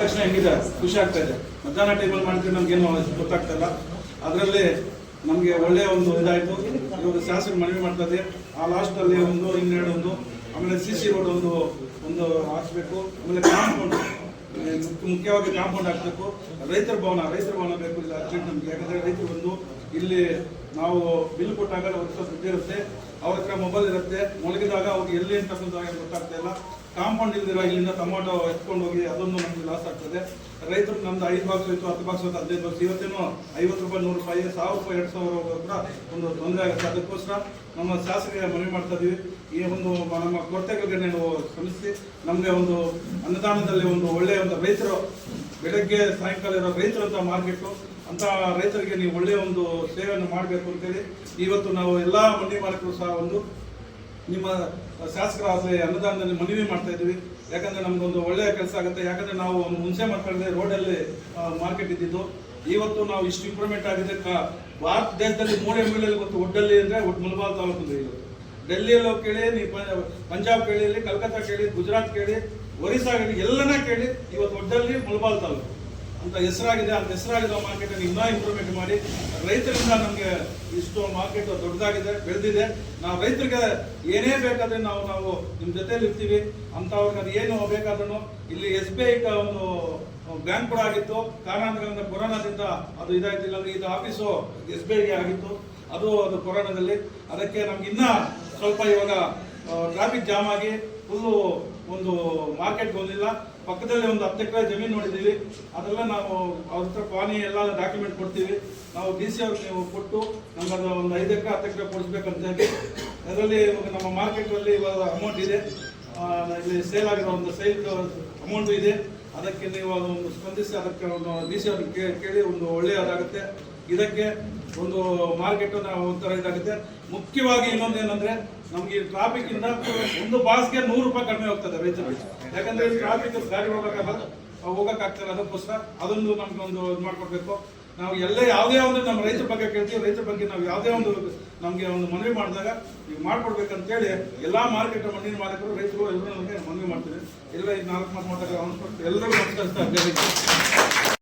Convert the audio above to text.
ತಕ್ಷಣ ಹೆಂಗಿದೆ? ಖುಷಿ ಆಗ್ತಾ ಇದೆ. ಮಧ್ಯಾಹ್ನ ಟೈಮಲ್ಲಿ ಮಾಡಿದ್ರೆ ನಮ್ಗೇನು ಗೊತ್ತಾಗ್ತಾ ಇಲ್ಲ. ಅದರಲ್ಲಿ ನಮಗೆ ಒಳ್ಳೆಯ ಒಂದು ಇದಾಯಿತು. ಇವರು ಶಾಸಕ ಮನವಿ ಮಾಡ್ತದೆ ಆ ಲಾಸ್ಟಲ್ಲಿ ಒಂದು ಇನ್ನೆರಡು ಒಂದು ಆಮೇಲೆ ಸಿ ಸಿ ರೋಡ್ ಒಂದು ಒಂದು ಹಾಕ್ಸ್ಬೇಕು. ಆಮೇಲೆ ಕಾಂಪೌಂಡ್ ಮುಖ್ಯವಾಗಿ ಕಾಂಪೌಂಡ್ ಹಾಕ್ಬೇಕು ರೈತರ ಭವನ ರೈತರ ಭವನ ಬೇಕು ಇಲ್ಲ ಅರ್ಜೆಂಟ್ ನಮ್ಗೆ. ಯಾಕಂದ್ರೆ ರೈತರು ಬಂದು ಇಲ್ಲಿ ನಾವು ಬಿಲ್ ಕೊಟ್ಟಾಗ ಒಂದು ಸ್ವಲ್ಪ ದುಡ್ಡು ಇರುತ್ತೆ ಅವ್ರ ಹತ್ರ ಮೊಬೈಲ್ ಇರುತ್ತೆ. ಮಲಗಿದಾಗ ಅವ್ರಿಗೆ ಎಲ್ಲಿ ಅಂತ ಗೊತ್ತಾಗ್ತಾ ಇಲ್ಲ. ಕಾಂಪೌಂಡ್ ಇಲ್ದಿರೋ ಇಲ್ಲಿಂದ ಟೊಮೊಟೊ ಎತ್ಕೊಂಡು ಹೋಗಿ ಅದೊಂದು ನಮಗೆ ಲಾಸ್ ಆಗ್ತದೆ. ರೈತರು ನಮ್ದು ಐದು ಬಾಕ್ಸ್ ಇತ್ತು, ಹತ್ತು ಬಾಕ್ಸ್ ಇತ್ತು, ಹದಿನೈದು ಬಾಕ್ಸ್ ಇವತ್ತೇನು ಐವತ್ತು ರೂಪಾಯಿ, ನೂರು ರೂಪಾಯಿ, ಸಾವಿರ ರೂಪಾಯಿ, ಎರಡು ಸಾವಿರ ಕೂಡ ಒಂದು ತೊಂದರೆ ಆಗುತ್ತೆ. ಅದಕ್ಕೋಸ್ಕರ ನಮ್ಮ ಶಾಸಕರಿಗೆ ಮನವಿ ಮಾಡ್ತಾ ಈ ಒಂದು ನಮ್ಮ ಕೊರತೆಗಳಿಗೆ ನೀವು ಶ್ರಮಿಸಿ. ನಮಗೆ ಒಂದು ಅನುದಾನದಲ್ಲಿ ಒಂದು ಒಳ್ಳೆಯ ಒಂದು ರೈತರು ಬೆಳಗ್ಗೆ, ಸಾಯಂಕಾಲ ಇರೋ ರೈತರು ಅಂತ ಮಾರ್ಕೆಟು, ಅಂತ ರೈತರಿಗೆ ನೀವು ಒಳ್ಳೆಯ ಒಂದು ಸೇವೆಯನ್ನು ಮಾಡಬೇಕು ಅಂತೇಳಿ ಇವತ್ತು ನಾವು ಎಲ್ಲ ಮಂಡಿ ಮಾಲೀಕರು ಸಹ ಒಂದು ನಿಮ್ಮ ಶಾಸಕರ ಆಸೆ ಅನುದಾನದಲ್ಲಿ ಮನವಿ ಮಾಡ್ತಾ ಇದ್ದೀವಿ. ಯಾಕಂದ್ರೆ ನಮ್ಗೊಂದು ಒಳ್ಳೆಯ ಕೆಲಸ ಆಗುತ್ತೆ. ಯಾಕಂದ್ರೆ ನಾವು ಮುಂಚೆ ಮಕ್ಕಳಿಗೆ ರೋಡಲ್ಲಿ ಮಾರ್ಕೆಟ್ ಇದ್ದಿದ್ದು. ಇವತ್ತು ನಾವು ಇಷ್ಟು ಇಂಪ್ರೂವ್ಮೆಂಟ್ ಆಗಿದೆ ಕಾ- ಭಾರತ ದೇಶದಲ್ಲಿ ಮೂರೇ ಗೊತ್ತು ಒಡ್ಡಲ್ಲಿ ಅಂದ್ರೆ ಒಟ್ಟು ಮುಲ್ಬಾಲ್ ತಾಲೂಕು ಇವತ್ತು ಡೆಲ್ಲಿಯಲ್ಲಿ ಕೇಳಿ ನೀವು ಪಂಜ- ಪಂಜಾಬ್ ಕೇಳಿ, ಕಲ್ಕತ್ತಾ ಕೇಳಿ, ಗುಜರಾತ್ ಕೇಳಿ ಒರಿಸ್ಸಾ ಕೇಳಿ ಎಲ್ಲನ ಕೇಳಿ ಇವತ್ತು ಒಡ್ಡಲ್ಲಿ ಮುಳಬಾಲ್ ತಾಲೂಕು. ಅಂತ ಹೆಸರಾಗಿದೆ, ಅಂತ ಮಾರ್ಕೆಟ್ ಇನ್ನೂ ಇಂಪ್ರೂವ್ಮೆಂಟ್ ಮಾಡಿ, ರೈತರಿಂದ ನಮಗೆ ಇಷ್ಟು ಮಾರ್ಕೆಟ್ ದೊಡ್ಡದಾಗಿದೆ, ಬೆಳೆದಿದೆ. ನಾವು ರೈತರಿಗೆ ಏನೇ ಬೇಕಾದ್ರೆ ನಾವು ನಾವು ನಿಮ್ಮ ಜೊತೆಲಿ ಇರ್ತೀವಿ. ಅಂಥವ್ರಿಗೆ ಅದು ಏನು ಬೇಕಾದ್ರೂ ಇಲ್ಲಿ ಎಸ್ ಬಿ ಐ ಒಂದು ಬ್ಯಾಂಕ್ ಕೂಡ ಆಗಿತ್ತು. ಕಾರಣಾಂತರಗಳಿಂದ ಕೊರೋನಾದಿಂದ ಅದು ಇದಾಯ್ತಿಲ್ಲ ಅಂದ್ರೆ ಇದು ಆಫೀಸು ಎಸ್ ಬಿ ಐಗೆ ಆಗಿತ್ತು. ಅದು ಅದು ಕೊರೋನಾದಲ್ಲಿ. ಅದಕ್ಕೆ ನಮ್ಗೆ ಇನ್ನ ಸ್ವಲ್ಪ ಇವಾಗ ಟ್ರಾಫಿಕ್ ಜಾಮ್ ಆಗಿ ಫುಲ್ಲು ಒಂದು ಮಾರ್ಕೆಟ್ ಬಂದಿಲ್ಲ. ಪಕ್ಕದಲ್ಲಿ ಒಂದು ಹತ್ತು ಎಕರೆ ಜಮೀನು ನೋಡಿದ್ದೀವಿ. ಅದೆಲ್ಲ ನಾವು ಅವ್ರ ಹತ್ರ ಪಾನಿ ಎಲ್ಲ ಡಾಕ್ಯುಮೆಂಟ್ ಕೊಡ್ತೀವಿ. ನಾವು ಡಿ ಸಿ ಅವ್ರಿಗೆ ನೀವು ಕೊಟ್ಟು ನಮ್ಗೆ ಒಂದು ಐದು ಎಕರೆ, ಹತ್ತು ಎಕರೆ ಕೊಡಿಸ್ಬೇಕಂತ ಹೇಳಿ. ಅದರಲ್ಲಿ ನಮ್ಮ ಮಾರ್ಕೆಟಲ್ಲಿ ಇವಾಗ ಅಮೌಂಟ್ ಇದೆ. ಇಲ್ಲಿ ಸೇಲ್ ಆಗಿರೋ ಒಂದು ಸೇಲ್ ಅಮೌಂಟ್ ಇದೆ. ಅದಕ್ಕೆ ನೀವು ಅದೊಂದು ಸ್ಪಂದಿಸಿ ಅದಕ್ಕೆ ಒಂದು ಡಿ ಸಿ ಅವ್ರಿಗೆ ಕೇಳಿ ಒಂದು ಒಳ್ಳೆಯದಾಗುತ್ತೆ ಇದಕ್ಕೆ ಒಂದು ಮಾರ್ಕೆಟ್ ನಾವು ಒಂಥರ ಇದಾಗುತ್ತೆ. ಮುಖ್ಯವಾಗಿ ಇನ್ನೊಂದು ಏನಂದ್ರೆ ನಮ್ಗೆ ಟ್ರಾಫಿಕ್ ಇಂದ ಒಂದು ಬಾಸ್ಗೆ ನೂರು ರೂಪಾಯಿ ಕಡಿಮೆ ಹೋಗ್ತದೆ ರೈತರಿಗೆ ಯಾಕಂದ್ರೆ ಟ್ರಾಫಿಕ್ ಗಾಡಿ ಹೋಗಕ್ಕಾಗಲ್ಲ ಹೋಗಕ್ಕಾಗ್ತಲ್ಲ ಅದಕ್ಕೋಸ್ಕರ ಅದೊಂದು ನಮ್ಗೆ ಒಂದು ಇದು ಮಾಡ್ಕೊಡ್ಬೇಕು. ನಾವು ಎಲ್ಲ ಯಾವುದೇ ಒಂದು ನಮ್ಮ ರೈತರ ಬಗ್ಗೆ ಕೇಳ್ತೀವಿ, ರೈತರ ಬಗ್ಗೆ ನಾವು ಯಾವುದೇ ಒಂದು ನಮಗೆ ಒಂದು ಮನವಿ ಮಾಡಿದಾಗ ನೀವು ಮಾಡ್ಕೊಡ್ಬೇಕಂತೇಳಿ ಎಲ್ಲಾ ಮಾರ್ಕೆಟ್ ಮಣ್ಣಿನ ಮಾಲೀಕರು, ರೈತರು ಎಲ್ಲರೂ ನಮಗೆ ಮನವಿ ಮಾಡ್ತೀವಿ. ಎಲ್ಲ ಈಗ ನಾಲ್ಕು ಮಾತು ಮಾತಾಡೋ ಎಲ್ಲರಿಗೂ ಎಲ್ಲರೂ ಜೈ ಹಿಂದ್.